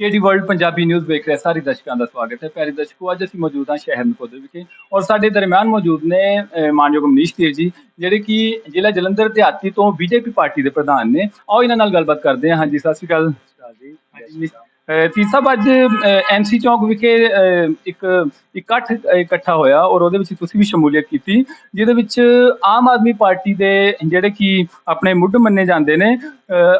ਕੇਡੀ world Punjabi news ਵੇਖ ਰਹੇ ਸਾਰੇ ਦਰਸ਼ਕਾਂ ਦਾ ਸਵਾਗਤ ਹੈ। ਪਿਆਰੇ ਦਰਸ਼ਕੋ ਅੱਜ ਅਸੀਂ ਮੌਜੂਦ ਹਾਂ ਸ਼ਹਿਰ ਨਕੋਦਰ ਵਿਖੇ ਔਰ ਸਾਡੇ ਦਰਮਿਆਨ ਮੌਜੂਦ ਨੇ ਮਾਨਯੋਗ ਮਨੀਸ਼ ਧੀਰ ਜੀ ਜਿਹੜੇ ਕਿ ਜ਼ਿਲ੍ਹਾ ਜਲੰਧਰ ਦਿਹਾਤੀ ਤੋਂ ਬੀਜੇਪੀ ਪਾਰਟੀ ਦੇ ਪ੍ਰਧਾਨ ਨੇ। ਆਓ ਇਹਨਾਂ ਨਾਲ ਗੱਲਬਾਤ ਕਰਦੇ ਹਾਂ। ਹਾਂਜੀ ਸਤਿ ਸ਼੍ਰੀ ਅਕਾਲ ਜੀ। ਹਾਂਜੀ ਧੀਰ ਸਾਹਿਬ, ਅੱਜ ਐਮਸੀ ਚੌਕ ਵਿਖੇ ਇੱਕ, ਇਕੱਠ ਇਕੱਠਾ ਹੋਇਆ ਔਰ ਉਹਦੇ ਵਿੱਚ ਤੁਸੀਂ ਵੀ ਸ਼ਮੂਲੀਅਤ ਕੀਤੀ, ਜਿਹਦੇ ਵਿੱਚ ਆਮ ਆਦਮੀ ਪਾਰਟੀ ਦੇ ਜਿਹੜੇ ਕਿ ਆਪਣੇ ਮੁੱਢ ਮੰਨੇ ਜਾਂਦੇ ਨੇ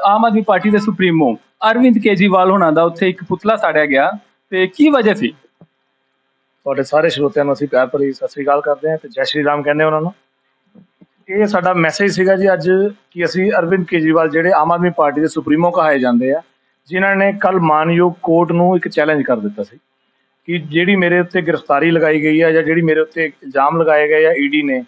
ਆਮ ਆਦਮੀ ਪਾਰਟੀ ਦੇ ਸੁਪਰੀਮੋ, ਅਰਵਿੰਦ ਕੇਜੀਵਾਲ ਹੋਣਾ ਦਾ ਉੱਥੇ ਇੱਕ ਪੁਤਲਾ ਸਾੜਿਆ ਗਿਆ ਤੇ ਕੀ ਵਜ੍ਹਾ ਸੀ? ਤੁਹਾਡੇ ਸਾਰੇ ਸਰੋਤਿਆਂ ਨੂੰ ਅਸੀਂ ਪਿਆਰ ਭਰੀ ਸਤਿ ਸ੍ਰੀ ਅਕਾਲ ਕਰਦੇ ਹਾਂ ਤੇ ਜੈ ਸ਼੍ਰੀ ਰਾਮ ਕਹਿੰਦੇ ਉਹਨਾਂ ਨੂੰ। ਇਹ ਸਾਡਾ ਮੈਸੇਜ ਸੀਗਾ ਜੀ ਅੱਜ ਕਿ ਅਸੀਂ ਅਰਵਿੰਦ ਕੇਜਰੀਵਾਲ ਜਿਹੜੇ ਆਮ ਆਦਮੀ ਪਾਰਟੀ ਦੇ ਸੁਪਰੀਮੋ ਕਹਾਏ ਜਾਂਦੇ ਆ ਜਿਨ੍ਹਾਂ ਨੇ ਕੱਲ ਮਾਨਯੋਗ ਕੋਰਟ ਨੂੰ ਇੱਕ ਚੈਲੰਜ ਕਰ ਦਿੱਤਾ ਸੀ ਕਿ ਜਿਹੜੀ ਮੇਰੇ ਉੱਤੇ ਗ੍ਰਿਫਤਾਰੀ ਲਗਾਈ ਗਈ ਹੈ ਜਾਂ ਜਿਹੜੀ ਮੇਰੇ ਉੱਤੇ ਇਲਜ਼ਾਮ ਲਗਾਏ ਗਏ ਆ ਈਡੀ ਨੇ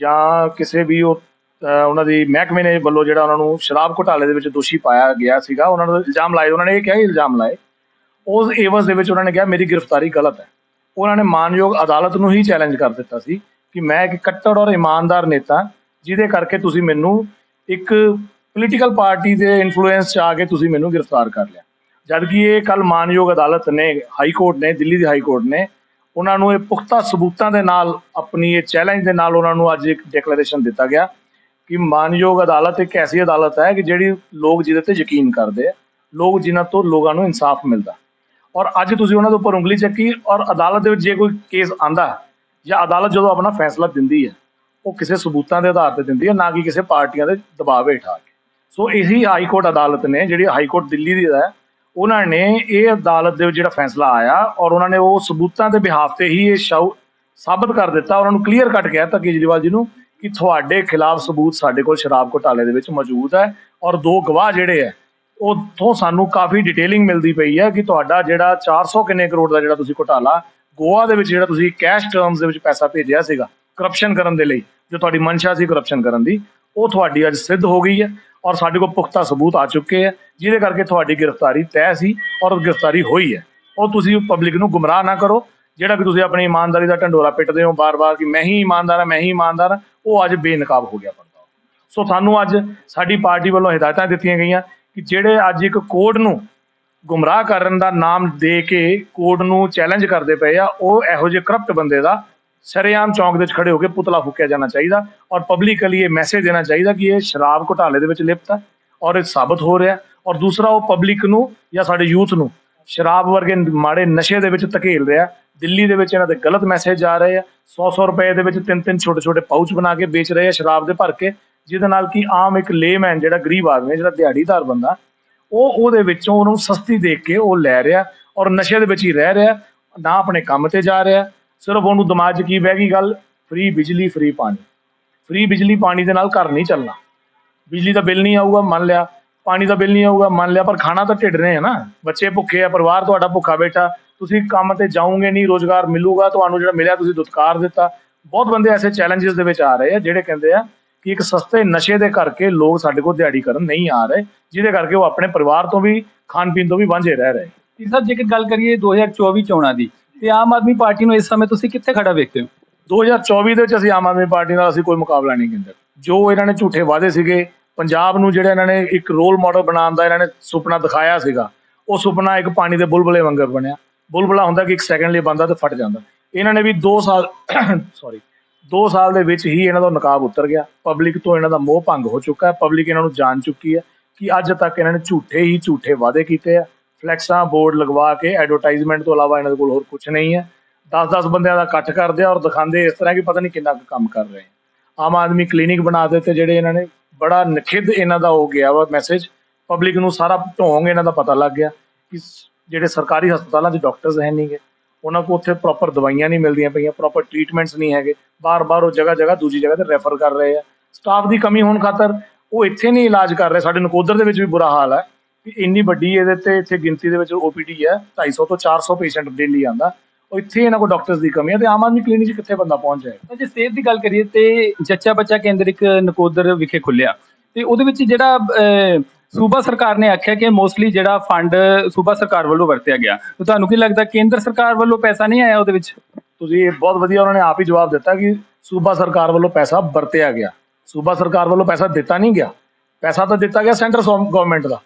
ਜਾਂ ਕਿਸੇ ਵੀ ਉਹ ਉਹਨਾਂ ਦੀ ਮਹਿਕਮੇ ਨੇ ਵੱਲੋਂ ਜਿਹੜਾ ਉਹਨਾਂ ਨੂੰ ਸ਼ਰਾਬ ਘੁਟਾਲੇ ਦੇ ਵਿੱਚ ਦੋਸ਼ੀ ਪਾਇਆ ਗਿਆ ਸੀਗਾ, ਉਹਨਾਂ ਨੂੰ ਇਲਜ਼ਾਮ ਲਾਏ, ਉਹਨਾਂ ਨੇ ਇਹ ਕਿਹਾ ਕਿ ਇਲਜ਼ਾਮ ਲਾਏ। ਉਸ ਏਵਜ਼ ਦੇ ਵਿੱਚ ਉਹਨਾਂ ਨੇ ਕਿਹਾ, ਮੇਰੀ ਗ੍ਰਿਫਤਾਰੀ ਗਲਤ ਹੈ। ਉਹਨਾਂ ਨੇ ਮਾਨਯੋਗ ਅਦਾਲਤ ਨੂੰ ਹੀ ਚੈਲੰਜ ਕਰ ਦਿੱਤਾ ਸੀ ਕਿ ਮੈਂ ਇੱਕ ਕੱਟੜ ਔਰ ਇਮਾਨਦਾਰ ਨੇਤਾ, ਜਿਹਦੇ ਕਰਕੇ ਤੁਸੀਂ ਮੈਨੂੰ ਇੱਕ ਪੋਲੀਟੀਕਲ ਪਾਰਟੀ ਦੇ ਇਨਫਲੂਐਂਸ ਚ ਆ ਕੇ ਤੁਸੀਂ ਮੈਨੂੰ ਗ੍ਰਿਫਤਾਰ ਕਰ ਲਿਆ। ਜਦ ਕਿ ਇਹ ਕੱਲ ਮਾਨਯੋਗ ਅਦਾਲਤ ਨੇ ਹਾਈ ਕੋਰਟ ਨੇ, ਦਿੱਲੀ ਦੀ ਹਾਈ ਕੋਰਟ ਨੇ, ਉਹਨਾਂ ਨੂੰ ਇਹ ਪੁਖਤਾ ਸਬੂਤਾਂ ਦੇ ਨਾਲ, ਆਪਣੀ ਇਹ ਚੈਲੰਜ ਦੇ ਨਾਲ ਉਹਨਾਂ ਨੂੰ ਅੱਜ ਇੱਕ ਡਿਕਲੇਰੇਸ਼ਨ ਦਿੱਤਾ ਗਿਆ ਕਿ ਮਾਨਯੋਗ ਅਦਾਲਤ ਇੱਕ ਐਸੀ ਅਦਾਲਤ ਹੈ ਕਿ ਜਿਹੜੀ ਲੋਕ ਜਿਹਦੇ ਤੇ ਯਕੀਨ ਕਰਦੇ ਆ, ਲੋਕ ਜਿਨ੍ਹਾਂ ਤੋਂ ਲੋਕਾਂ ਨੂੰ ਇਨਸਾਫ ਮਿਲਦਾ। ਔਰ ਅੱਜ ਤੁਸੀਂ ਉਹਨਾਂ ਦੇ ਉੱਪਰ ਉਂਗਲੀ ਚੱਕੀ ਔਰ ਅਦਾਲਤ ਦੇ ਵਿੱਚ ਜੇ ਕੋਈ ਕੇਸ ਆਂਦਾ ਜਾਂ ਅਦਾਲਤ ਜਦੋਂ ਆਪਣਾ ਫੈਸਲਾ ਦਿੰਦੀ ਹੈ, ਉਹ ਕਿਸੇ ਸਬੂਤਾਂ ਦੇ ਆਧਾਰ ਤੇ ਦਿੰਦੀ ਹੈ, ਨਾ ਕਿ ਕਿਸੇ ਪਾਰਟੀਆਂ ਦੇ ਦਬਾਅ ਹੇਠ ਆ ਕੇ। ਸੋ ਇਹੀ ਹਾਈ ਕੋਰਟ ਅਦਾਲਤ ਨੇ, ਜਿਹੜੀ ਹਾਈ ਕੋਰਟ ਦਿੱਲੀ ਦੀ ਹੈ, ਉਹਨਾਂ ਨੇ ਇਹ ਅਦਾਲਤ ਦੇ ਵਿੱਚ ਜਿਹੜਾ ਫੈਸਲਾ ਆਇਆ ਔਰ ਉਹਨਾਂ ਨੇ ਉਹ ਸਬੂਤਾਂ ਦੇ ਬਿਹਾਫ ਤੇ ਹੀ ਇਹ ਸ਼ਾਉ ਸਾਬਤ ਕਰ ਦਿੱਤਾ, ਉਹਨਾਂ ਨੂੰ ਕਲੀਅਰ ਕੱਟ ਕਹਿ ਦਿੱਤਾ ਕੇਜਰੀਵਾਲ ਜੀ ਨੂੰ ਕਿ ਤੁਹਾਡੇ ਖਿਲਾਫ ਸਬੂਤ ਸਾਡੇ ਕੋਲ ਸ਼ਰਾਬ ਘੁਟਾਲੇ ਦੇ ਵਿੱਚ ਮੌਜੂਦ ਹੈ ਔਰ ਦੋ ਗਵਾਹ ਜਿਹੜੇ ਹੈ, ਉੱਥੋਂ ਸਾਨੂੰ ਕਾਫੀ ਡਿਟੇਲਿੰਗ ਮਿਲਦੀ ਪਈ ਹੈ ਕਿ ਤੁਹਾਡਾ ਜਿਹੜਾ 400 ਕਿੰਨੇ ਕਰੋੜ ਦਾ ਜਿਹੜਾ ਤੁਸੀਂ ਘੁਟਾਲਾ ਗੋਆ ਦੇ ਵਿੱਚ ਜਿਹੜਾ ਤੁਸੀਂ ਕੈਸ਼ ਟਰਮਸ ਦੇ ਵਿੱਚ ਪੈਸਾ ਭੇਜਿਆ ਸੀਗਾ ਕਰਪਸ਼ਨ ਕਰਨ ਦੇ ਲਈ, ਜੋ ਤੁਹਾਡੀ ਮਨਸ਼ਾ ਸੀ ਕਰਪਸ਼ਨ ਕਰਨ ਦੀ ਉਹ ਤੁਹਾਡੀ ਅੱਜ ਸਿੱਧ ਹੋ ਗਈ ਹੈ ਔਰ ਸਾਡੇ ਕੋਲ ਪੁਖਤਾ ਸਬੂਤ ਆ ਚੁੱਕੇ ਹੈ, ਜਿਹਦੇ ਕਰਕੇ ਤੁਹਾਡੀ ਗ੍ਰਿਫਤਾਰੀ ਤੈਅ ਸੀ ਔਰ ਗ੍ਰਿਫਤਾਰੀ ਹੋਈ ਹੈ। ਉਹ ਤੁਸੀਂ ਪਬਲਿਕ ਨੂੰ ਗੁੰਮਰਾਹ ਨਾ ਕਰੋ। ਜਿਹੜਾ ਕਿ ਤੁਸੀਂ ਆਪਣੀ ਇਮਾਨਦਾਰੀ ਦਾ ਢੰਡੋਰਾ ਪਿੱਟਦੇ ਹੋ ਬਾਰ-ਬਾਰ ਕਿ ਮੈਂ ਹੀ ਇਮਾਨਦਾਰ ਹਾਂ, ਮੈਂ ਹੀ ਇਮਾਨਦਾਰ ਹਾਂ, ਉਹ ਅੱਜ ਬੇਨਕਾਬ ਹੋ ਗਿਆ ਪਰਦਾ ਸੋ ਤੁਹਾਨੂੰ ਅੱਜ ਸਾਡੀ ਪਾਰਟੀ ਵੱਲੋਂ ਹਦਾਇਤਾਂ ਦਿੱਤੀਆਂ ਗਈਆਂ ਕਿ ਜਿਹੜੇ ਅੱਜ ਇੱਕ ਕੋਡ ਨੂੰ ਗੁੰਮਰਾਹ ਕਰਨ ਦਾ ਨਾਮ ਦੇ ਕੇ ਕੋਡ ਨੂੰ ਚੈਲੰਜ ਕਰਦੇ ਪਏ ਆ, ਉਹ ਇਹੋ ਜਿਹੇ ਕਰਪਟ ਬੰਦੇ ਦਾ ਸਰੇਆਮ ਚੌਂਕ ਦੇ ਵਿੱਚ ਖੜੇ ਹੋ ਕੇ ਪੁਤਲਾ ਫੂਕਿਆ ਜਾਣਾ ਚਾਹੀਦਾ ਔਰ ਪਬਲਿਕਲੀ ਇਹ ਮੈਸੇਜ ਦੇਣਾ ਚਾਹੀਦਾ ਕਿ ਇਹ ਸ਼ਰਾਬ ਘੁਟਾਲੇ ਦੇ ਵਿੱਚ ਲਿਪਤ ਹੈ ਔਰ ਇਹ ਸਾਬਤ ਹੋ ਰਿਹਾ ਔਰ ਦੂਸਰਾ ਉਹ ਪਬਲਿਕ ਨੂੰ ਜਾਂ ਸਾਡੇ ਯੂਥ ਨੂੰ ਸ਼ਰਾਬ ਵਰਗੇ ਮਾੜੇ ਨਸ਼ੇ ਦੇ ਵਿੱਚ ਧਕੇਲ ਰਿਹਾ ਦਿੱਲੀ ਦੇ ਵਿੱਚ ਇਹਨਾਂ ਦੇ ਗਲਤ ਮੈਸੇਜ ਜਾ ਰਹੇ ਆ 100-100 ਰੁਪਏ ਦੇ ਵਿੱਚ ਤਿੰਨ ਤਿੰਨ ਛੋਟੇ ਛੋਟੇ ਪਾਊਚ ਬਣਾ ਕੇ ਵੇਚ ਰਹੇ ਆ ਸ਼ਰਾਬ ਦੇ ਭਰ ਕੇ ਜਿਹਦੇ ਨਾਲ ਕਿ ਆਮ ਇੱਕ ਲੇਮੈਨ ਜਿਹੜਾ ਗਰੀਬ ਆਦਮੀ ਹੈ, ਜਿਹੜਾ ਦਿਹਾੜੀਦਾਰ ਬੰਦਾ ਉਹ ਉਹਦੇ ਵਿੱਚੋਂ ਉਹਨੂੰ ਸਸਤੀ ਦੇਖ ਕੇ ਉਹ ਲੈ ਰਿਹਾ ਔਰ ਨਸ਼ੇ ਦੇ ਵਿੱਚ ਹੀ ਰਹਿ ਰਿਹਾ ਨਾ ਆਪਣੇ ਕੰਮ ਤੇ ਜਾ ਰਿਹਾ ਸਿਰਫ ਉਹਨੂੰ ਦਿਮਾਗ 'ਚ ਕੀ ਬਹਿ ਗਈ ਗੱਲ? ਫ੍ਰੀ ਬਿਜਲੀ ਫ੍ਰੀ ਪਾਣੀ। ਫ੍ਰੀ ਬਿਜਲੀ, ਪਾਣੀ ਦੇ ਨਾਲ ਘਰ ਨਹੀਂ ਚੱਲਣਾ। ਬਿਜਲੀ ਦਾ ਬਿੱਲ ਨਹੀਂ ਆਊਗਾ, ਮੰਨ ਲਿਆ। ਪਾਣੀ ਦਾ ਬਿੱਲ ਨਹੀਂ ਆਊਗਾ, ਮੰਨ ਲਿਆ। ਪਰ ਖਾਣਾ ਤਾਂ ਢਿੱਡ ਨੇ ਹੈ ਨਾ। ਬੱਚੇ ਭੁੱਖੇ ਆ, ਪਰਿਵਾਰ ਤੁਹਾਡਾ ਭੁੱਖਾ ਬੈਠਾ। ਤੁਸੀਂ ਕੰਮ ਤੇ ਜਾਓਗੇ ਨਹੀਂ, ਰੋਜ਼ਗਾਰ ਮਿਲੂਗਾ। ਤੁਹਾਨੂੰ ਜਿਹੜਾ ਮਿਲਿਆ, ਤੁਸੀਂ ਦੁਤਕਾਰ ਦਿੱਤਾ। ਬਹੁਤ ਬੰਦੇ ਐਸੇ ਚੈਲੰਜਸ ਦੇ ਵਿੱਚ ਆ ਰਹੇ ਆ, ਜਿਹੜੇ ਕਹਿੰਦੇ ਆ ਕਿ ਇੱਕ ਸਸਤੇ ਨਸ਼ੇ ਦੇ ਕਰਕੇ ਲੋਕ ਸਾਡੇ ਕੋਲ ਦਿਹਾੜੀ ਕਰਨ ਨਹੀਂ ਆ ਰਹੇ, ਜਿਹਦੇ ਕਰਕੇ ਉਹ ਆਪਣੇ ਪਰਿਵਾਰ ਤੋਂ ਵੀ ਖਾਣ ਪੀਣ ਤੋਂ ਵੀ ਵਾਂਝੇ ਰਹਿ ਰਹੇ। ਧੀਰ ਸਾਹਿਬ ਜੇਕਰ ਗੱਲ ਕਰੀਏ 2024 ਚੋਣਾਂ ਦੀ ਤੇ ਆਮ ਆਦਮੀ ਪਾਰਟੀ ਨੂੰ ਇਸ ਸਮੇਂ ਤੁਸੀਂ ਕਿੱਥੇ ਖੜਾ ਵੇਖਦੇ ਹੋ? 2024 ਦੇ ਵਿੱਚ ਅਸੀਂ ਆਮ ਆਦਮੀ ਪਾਰਟੀ ਨਾਲ ਅਸੀਂ ਕੋਈ ਮੁਕਾਬਲਾ ਨਹੀਂ ਕਹਿੰਦੇ ਜੋ ਇਹਨਾਂ ਨੇ ਝੂਠੇ ਵਾਅਦੇ ਸੀਗੇ, ਪੰਜਾਬ ਨੂੰ ਜਿਹੜਾ ਇਹਨਾਂ ਨੇ ਇੱਕ ਰੋਲ ਮਾਡਲ ਬਣਾਉਣ ਦਾ ਇਹਨਾਂ ਨੇ ਸੁਪਨਾ ਦਿਖਾਇਆ ਸੀਗਾ, ਉਹ ਸੁਪਨਾ ਇੱਕ ਪਾਣੀ ਦੇ ਬੁਲਬਲੇ ਵਾਂਗਰ ਬਣਿਆ। ਬੁਲਬਲਾ ਹੁੰਦਾ ਕਿ ਇੱਕ ਸੈਕਿੰਡ ਲਈ ਬੰਦਾ ਤੇ ਫਟ ਜਾਂਦਾ। ਇਹਨਾਂ ਨੇ ਵੀ 2 ਸਾਲ ਸੌਰੀ 2 ਸਾਲ ਦੇ ਵਿੱਚ ਹੀ ਇਹਨਾਂ ਦਾ ਨਕਾਬ ਉਤਰ ਗਿਆ। ਪਬਲਿਕ ਤੋਂ ਇਹਨਾਂ ਦਾ ਮੋਹ ਭੰਗ ਹੋ ਚੁੱਕਾ ਹੈ। ਪਬਲਿਕ ਇਹਨਾਂ ਨੂੰ ਜਾਣ ਚੁੱਕੀ ਹੈ ਕਿ ਅੱਜ ਤੱਕ ਇਹਨਾਂ ਨੇ ਝੂਠੇ ਹੀ ਝੂਠੇ ਵਾਅਦੇ ਕੀਤੇ ਆ। ਫਲੈਕਸਾਂ ਬੋਰਡ ਲਗਵਾ ਕੇ ਐਡਵਰਟਾਈਜ਼ਮੈਂਟ ਤੋਂ ਇਲਾਵਾ ਇਹਨਾਂ ਦੇ ਕੋਲ ਹੋਰ ਕੁਝ ਨਹੀਂ ਹੈ। 10-10 ਬੰਦਿਆਂ ਦਾ ਇਕੱਠ ਕਰਦੇ ਆ ਔਰ ਦਿਖਾਉਂਦੇ ਇਸ ਤਰ੍ਹਾਂ ਕਿ ਪਤਾ ਨਹੀਂ ਕਿੰਨਾ ਕੁ ਕੰਮ ਕਰ ਰਹੇ ਆਮ ਆਦਮੀ ਕਲੀਨਿਕ ਬਣਾ ਦਿੱਤੇ ਜਿਹੜੇ ਇਹਨਾਂ ਨੇ ਬੜਾ ਨਖਿੱਧ ਇਹਨਾਂ ਦਾ ਹੋ ਗਿਆ ਵਾ ਮੈਸੇਜ ਪਬਲਿਕ ਨੂੰ ਸਾਰਾ ਢੋਂਗ ਇਹਨਾਂ ਦਾ ਪਤਾ ਲੱਗ ਗਿਆ ਕਿ ਜਿਹੜੇ ਸਰਕਾਰੀ ਹਸਪਤਾਲਾਂ 'ਚ ਡਾਕਟਰਸ ਹੈ ਨਹੀਂਗੇ ਉਹਨਾਂ ਕੋਲ ਉੱਥੇ ਪ੍ਰੋਪਰ ਦਵਾਈਆਂ ਨਹੀਂ ਮਿਲਦੀਆਂ ਪਈਆਂ ਪ੍ਰੋਪਰ ਟ੍ਰੀਟਮੈਂਟਸ ਨਹੀਂ ਹੈਗੇ। ਬਾਰ-ਬਾਰ ਉਹ ਜਗ੍ਹਾ ਜਗ੍ਹਾ ਦੂਜੀ ਜਗ੍ਹਾ ਤੇ ਰੈਫਰ ਕਰ ਰਹੇ ਆ। ਸਟਾਫ ਦੀ ਕਮੀ ਹੋਣ ਖਾਤਰ ਉਹ ਇੱਥੇ ਨਹੀਂ ਇਲਾਜ ਕਰ ਰਹੇ। ਸਾਡੇ ਨਕੋਦਰ ਦੇ ਵਿੱਚ ਵੀ ਬੁਰਾ ਹਾਲ ਹੈ। ਇੰਨੀ ਵੱਡੀ ਇਹਦੇ ਤੇ ਇੱਥੇ ਗਿਣਤੀ ਦੇ ਵਿੱਚ ਓਪੀਡੀ ਹੈ 250 ਤੋਂ 400 ਪੇਸ਼ੈਂਟ ਡੇਲੀ ਆਂਦਾ ਉਹ ਇੱਥੇ ਇਹਨਾਂ ਕੋਲ ਡਾਕਟਰਸ ਦੀ ਕਮੀ ਹੈ ਤੇ ਆਮ ਆਦਮੀ ਕਲੀਨਿਕ ਕਿੱਥੇ ਬੰਦਾ ਪਹੁੰਚ ਜਾਏਗਾ ਤਾਂ ਜੇ ਸਿਹਤ ਦੀ ਗੱਲ ਕਰੀਏ ਤੇ ਜੱਚਾ ਬੱਚਾ ਕੇਂਦਰ ਇੱਕ ਨਕੋਦਰ ਵਿਖੇ ਖੁੱਲਿਆ ਤੇ ਉਹਦੇ ਵਿੱਚ ਜਿਹੜਾ ਸੂਬਾ ਸਰਕਾਰ ਨੇ ਆਖਿਆ ਕਿ ਮੋਸਟਲੀ ਜਿਹੜਾ ਫੰਡ ਸੂਬਾ ਸਰਕਾਰ ਵੱਲੋਂ ਵਰਤਿਆ ਗਿਆ। ਤੇ ਤੁਹਾਨੂੰ ਕੀ ਲੱਗਦਾ ਕੇਂਦਰ ਸਰਕਾਰ ਵੱਲੋਂ ਪੈਸਾ ਨਹੀਂ ਆਇਆ ਉਹਦੇ ਵਿੱਚ? ਤੁਸੀਂ ਇਹ ਬਹੁਤ ਵਧੀਆ ਉਹਨਾਂ ਨੇ ਆਪ ਹੀ ਜਵਾਬ ਦਿੱਤਾ ਕਿ ਸੂਬਾ ਸਰਕਾਰ ਵੱਲੋਂ ਪੈਸਾ ਵਰਤਿਆ ਗਿਆ। ਸੂਬਾ ਸਰਕਾਰ ਵੱਲੋਂ ਪੈਸਾ ਦਿੱਤਾ ਨਹੀਂ ਗਿਆ। ਪੈਸਾ ਤਾਂ ਦਿੱਤਾ ਗਿਆ ਸੈਂਟਰ ਗਵਰਨਮੈਂਟ ਦਾ।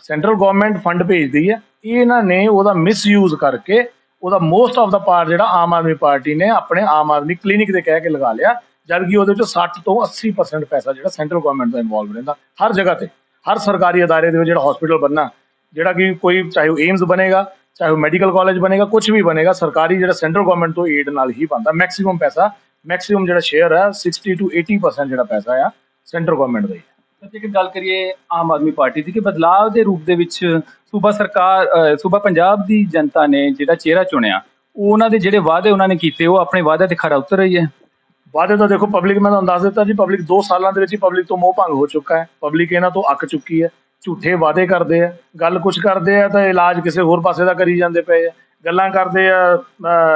ਸੈਂਟਰਲ ਗਵਰਨਮੈਂਟ ਫੰਡ ਭੇਜਦੀ ਹੈ, ਇਹਨਾਂ ਨੇ ਉਹਦਾ ਮਿਸਯੂਜ਼ ਕਰਕੇ ਉਹਦਾ ਮੋਸਟ ਆਫ ਦਾ ਪਾਰਟ ਜਿਹੜਾ ਆਮ ਆਦਮੀ ਪਾਰਟੀ ਨੇ ਆਪਣੇ ਆਮ ਆਦਮੀ ਕਲੀਨਿਕ ਦੇ ਕਹਿ ਕੇ ਲਗਾ ਲਿਆ, ਜਦਕਿ ਉਹਦੇ ਵਿੱਚ 60 ਤੋਂ 80% ਪੈਸਾ ਜਿਹੜਾ ਸੈਂਟਰਲ ਗਵਰਨਮੈਂਟ ਦਾ ਇਨਵੋਲਵ ਰਹਿੰਦਾ, ਹਰ ਜਗ੍ਹਾ ਤੇ, ਹਰ ਸਰਕਾਰੀ ਅਦਾਰੇ ਦੇ ਵਿੱਚ ਜਿਹੜਾ ਹਸਪੀਟਲ ਬਣਨਾ, ਜਿਹੜਾ ਕਿ ਕੋਈ ਚਾਹੇ ਉਹ ਏਮਸ ਬਣੇਗਾ, ਚਾਹੇ ਉਹ ਮੈਡੀਕਲ ਕਾਲਜ ਬਣੇਗਾ ਕੁਝ ਵੀ ਬਣੇਗਾ, ਸਰਕਾਰੀ ਜਿਹੜਾ ਸੈਂਟਰਲ ਗਵਰਨਮੈਂਟ ਤੋਂ ਏਡ ਨਾਲ ਹੀ ਬਣਦਾ ਮੈਕਸਿਮਮ ਪੈਸਾ ਮੈਕਸਿਮਮ ਜਿਹੜਾ ਸ਼ੇਅਰ ਹੈ 60 ਤੋਂ 80% ਜਿਹੜਾ ਪੈਸਾ ਆ ਸੈਂਟਰਲ ਗਵਰਨਮੈਂਟ ਦਾ ਹੀ। ਜੇਕਰ ਗੱਲ ਕਰੀਏ ਆਮ ਆਦਮੀ ਪਾਰਟੀ ਦੀ ਕਿ ਬਦਲਾਅ ਦੇ ਰੂਪ ਦੇ ਵਿੱਚ ਸੂਬਾ ਸਰਕਾਰ ਸੂਬਾ ਪੰਜਾਬ ਦੀ ਜਨਤਾ ਨੇ ਜਿਹੜਾ ਚਿਹਰਾ ਚੁਣਿਆ ਉਹਨਾਂ ਦੇ ਜਿਹੜੇ ਵਾਅਦੇ ਉਹਨਾਂ ਨੇ ਕੀਤੇ, ਉਹ ਆਪਣੇ ਵਾਅਦੇ ਤੇ ਖਰਾ ਉਤਰ ਰਹੀ ਹੈ? ਵਾਅਦੇ ਤਾਂ ਦੇਖੋ ਪਬਲਿਕ ਮੈਂ ਤੁਹਾਨੂੰ ਦੱਸ ਦਿੱਤਾ ਜੀ ਪਬਲਿਕ 2 ਸਾਲਾਂ ਦੇ ਵਿੱਚ ਹੀ ਪਬਲਿਕ ਤੋਂ ਮੋਹ ਭੰਗ ਹੋ ਚੁੱਕਾ ਹੈ। ਪਬਲਿਕ ਇਹਨਾਂ ਤੋਂ ਅੱਕ ਚੁੱਕੀ ਹੈ, ਝੂਠੇ ਵਾਅਦੇ ਕਰਦੇ ਆ ਗੱਲ ਕੁਝ ਕਰਦੇ ਆ ਤਾਂ ਇਲਾਜ ਕਿਸੇ ਹੋਰ ਪਾਸੇ ਦਾ ਕਰੀ ਜਾਂਦੇ ਪਏ ਆ ਗੱਲਾਂ ਕਰਦੇ ਆ